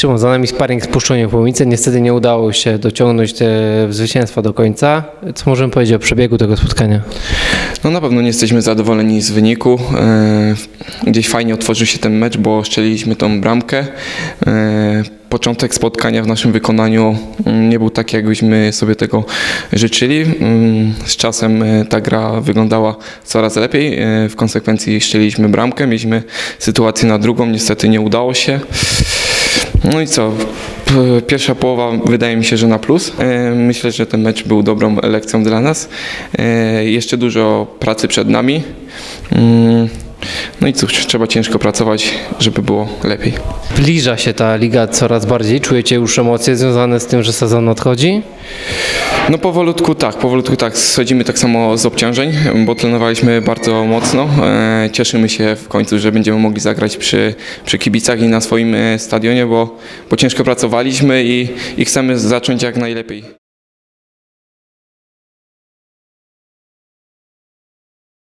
Szymon, za nami sparring z Puszczoniem Płomice. Niestety nie udało się dociągnąć te zwycięstwa do końca. Co możemy powiedzieć o przebiegu tego spotkania? No na pewno nie jesteśmy zadowoleni z wyniku. E, Gdzieś fajnie otworzył się ten mecz, bo strzeliliśmy tą bramkę. E, Początek spotkania w naszym wykonaniu mm, nie był taki, jakbyśmy sobie tego życzyli. Mm, Z czasem e, ta gra wyglądała coraz lepiej. E, W konsekwencji strzeliliśmy bramkę, mieliśmy sytuację na drugą, niestety nie udało się. No i co? Pierwsza połowa wydaje mi się, że na plus. E, Myślę, że ten mecz był dobrą lekcją dla nas. E, Jeszcze dużo pracy przed nami. No i cóż, trzeba ciężko pracować, żeby było lepiej. Zbliża się ta liga coraz bardziej. Czujecie już emocje związane z tym, że sezon nadchodzi? No powolutku tak, powolutku tak. Schodzimy tak samo z obciążeń, bo trenowaliśmy bardzo mocno. E, Cieszymy się w końcu, że będziemy mogli zagrać przy, przy kibicach i na swoim e, stadionie, bo, bo ciężko pracowaliśmy i, i chcemy zacząć jak najlepiej.